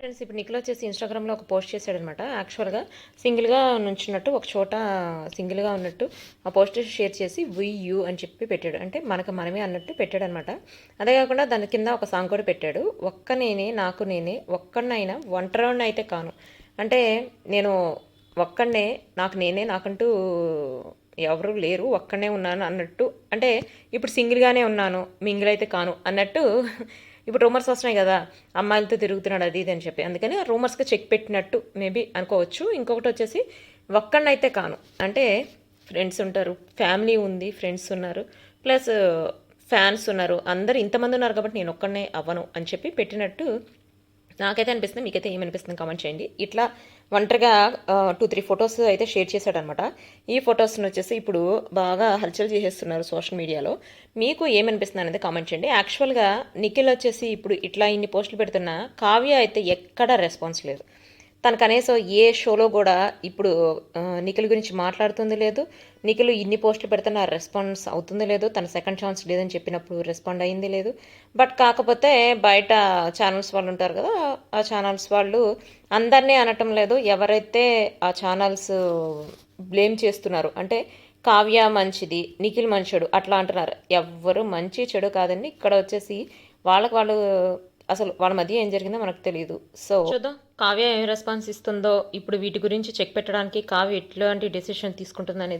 Friends ఇప్పుడు నిఖిల్ వచ్చేసి ఇన్స్టాగ్రామ్లో ఒక పోస్ట్ చేశాడనమాట. యాక్చువల్గా సింగిల్గా నుంచున్నట్టు ఒక చోట సింగిల్గా ఉన్నట్టు ఆ పోస్ట్ షేర్ చేసి వి యూ అని చెప్పి పెట్టాడు. అంటే మనకు మనమే అన్నట్టు పెట్టాడు అనమాట అదే కాకుండా దాని కింద ఒక సాంగ్ కూడా పెట్టాడు. ఒక్క నేనే నాకు నేనే ఒక్కడినైనా ఒంటరిని అయితే కాను. అంటే నేను ఒక్కడనే నాకు నేనే నాకంటూ ఎవరు లేరు ఒక్కడనే ఉన్నాను అన్నట్టు అంటే ఇప్పుడు సింగిల్గానే ఉన్నాను మింగిల్ అయితే కాను అన్నట్టు ఇప్పుడు రూమర్స్ వస్తున్నాయి కదా అమ్మాయిలతో తిరుగుతున్నాడు అది ఇది అని చెప్పి. అందుకని రూమర్స్కి చెక్ పెట్టినట్టు మేబీ అనుకోవచ్చు. ఇంకొకటి వచ్చేసి ఒక్కడినైతే కాను. అంటే ఫ్రెండ్స్ ఉంటారు ఫ్యామిలీ ఉంది ఫ్రెండ్స్ ఉన్నారు ప్లస్ ఫ్యాన్స్ ఉన్నారు అందరు ఇంతమంది ఉన్నారు కాబట్టి నేను ఒక్కడనే అవ్వను అని చెప్పి పెట్టినట్టు నాకైతే అనిపిస్తుంది మీకైతే ఏమనిపిస్తుంది కామెంట్ చేయండి. ఇట్లా ఒంటరిగా టూ త్రీ ఫొటోస్ అయితే షేర్ చేశాడనమాట. ఈ ఫొటోస్ని వచ్చేసి ఇప్పుడు బాగా హల్చల్ చేసేస్తున్నారు సోషల్ మీడియాలో మీకు ఏమనిపిస్తుంది అనేది కామెంట్ చేయండి. యాక్చువల్గా నిఖిల్ వచ్చేసి ఇప్పుడు ఇట్లా ఇన్ని పోస్టులు పెడుతున్నా కావ్య అయితే ఎక్కడా రెస్పాన్స్ లేదు. తన కనీసం ఏ షోలో కూడా ఇప్పుడు నిఖిల్ గురించి మాట్లాడుతుంది లేదు. నిఖిల్ ఇన్ని పోస్టులు పెడుతున్నా రెస్పాన్స్ అవుతుంది లేదు. తన సెకండ్ ఛాన్స్ లేదని చెప్పినప్పుడు రెస్పాండ్ అయింది లేదు. బట్ కాకపోతే బయట ఛానల్స్ వాళ్ళు ఉంటారు కదా ఆ ఛానల్స్ వాళ్ళు అందరినీ అనటం లేదు. ఎవరైతే ఆ ఛానల్స్ బ్లేమ్ చేస్తున్నారు అంటే కావ్య మంచిది నిఖిల్ మంచోడు అట్లా అంటున్నారు. ఎవ్వరు మంచి చెడు కాదండి. ఇక్కడ వచ్చేసి వాళ్ళకి వాళ్ళు అసలు వాళ్ళ మధ్య ఏం జరిగిందో మనకు తెలియదు సో చూద్దాం. కావ్య ఏం రెస్పాన్స్ ఇస్తుందో ఇప్పుడు వీటి గురించి చెక్ పెట్టడానికి కావ్య ఎట్లాంటి డెసిషన్ తీసుకుంటుంది అనేది